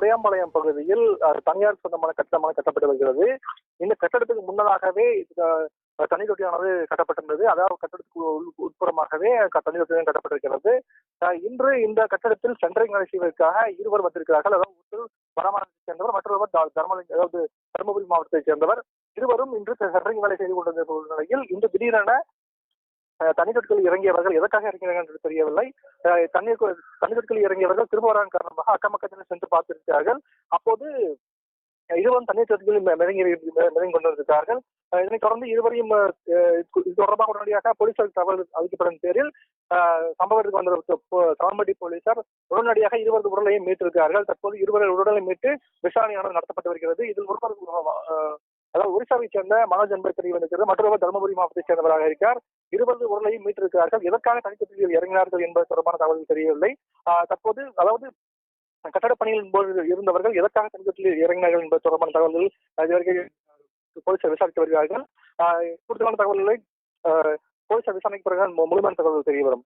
உடையாம்பாளையம் பகுதியில் தனியார் சொந்தமான கட்டடமாக கட்டப்பட்டு வருகிறது. இந்த கட்டடத்துக்கு முன்னதாகவே தனி தொட்டியானது கட்டப்பட்டிருந்தது. அதாவது கட்டடத்துக்கு உள்- உட்புறமாகவே தனி தொட்டி கட்டப்பட்டிருக்கிறது. இன்று இந்த கட்டடத்தில் சென்ட்ரிங் வேலை செய்வதற்காக இருவர் வந்திருக்கிறார்கள். அதாவது ஒருத்தர் சேர்ந்தவர் மற்றொருவர் த- தர்மலிங்க அதாவது தருமபுரி மாவட்டத்தைச் சேர்ந்தவர். இருவரும் இன்று சென்ட்ரிங் வேலை செய்து கொண்டிருந்த நிலையில் இன்று திடீரென அஹ், இறங்கியவர்கள் எதற்காக இறங்கினார்கள் என்று தெரியவில்லை. தண்ணீர் கு- இறங்கியவர்கள் திரும்ப காரணமாக அக்கம் பக்கத்தில் சென்று பார்த்திருக்கிறார்கள். அப்போது இருவரும் தண்ணீர் தொட்டியில் மிதங்கி மிதங்கி கொண்டிருக்கிறார்கள் இதனைத் தொடர்ந்து இருவரையும் இது தொடர்பாக உடனடியாக போலீசார் தகவல் அளிக்கப்படும் பேரில் அஹ், சம்பவத்துக்கு வந்த சாம்பட்டி போலீசார் உடனடியாக இருவரது உடலையும் மீட்டிருக்கிறார்கள். தற்போது இருவரது உடலை மீட்டு விசாரணையானது நடத்தப்பட்டு வருகிறது. இதில் ஒருவர் அதாவது ஒரிசாவை சேர்ந்த மனோஜ் என்பது தெரிய வந்திருக்கிறது. மற்றொருவர் தருமபுரி மாவட்டத்தைச் சேர்ந்தவராக இருக்கார். இருபது உடலையும் மீட்டிருக்கிறார்கள். எதற்காக தனித்தப்பில் இறங்கினார்கள் என்பது தொடர்பான தகவல் தெரியவில்லை. தற்போது அதாவது கட்டட பணியின் போது இருந்தவர்கள் எதற்காக தனித்தப்பில் இறங்கினார்கள் என்பது தொடர்பான தகவல்கள் இதுவரைக்கும் போலீசார் விசாரித்து வருகிறார்கள். கூடுதலான தகவல்களை போலீசார் விசாரணைக்கு பிறகு முழுமையான தகவல்கள் தெரிய வரும்.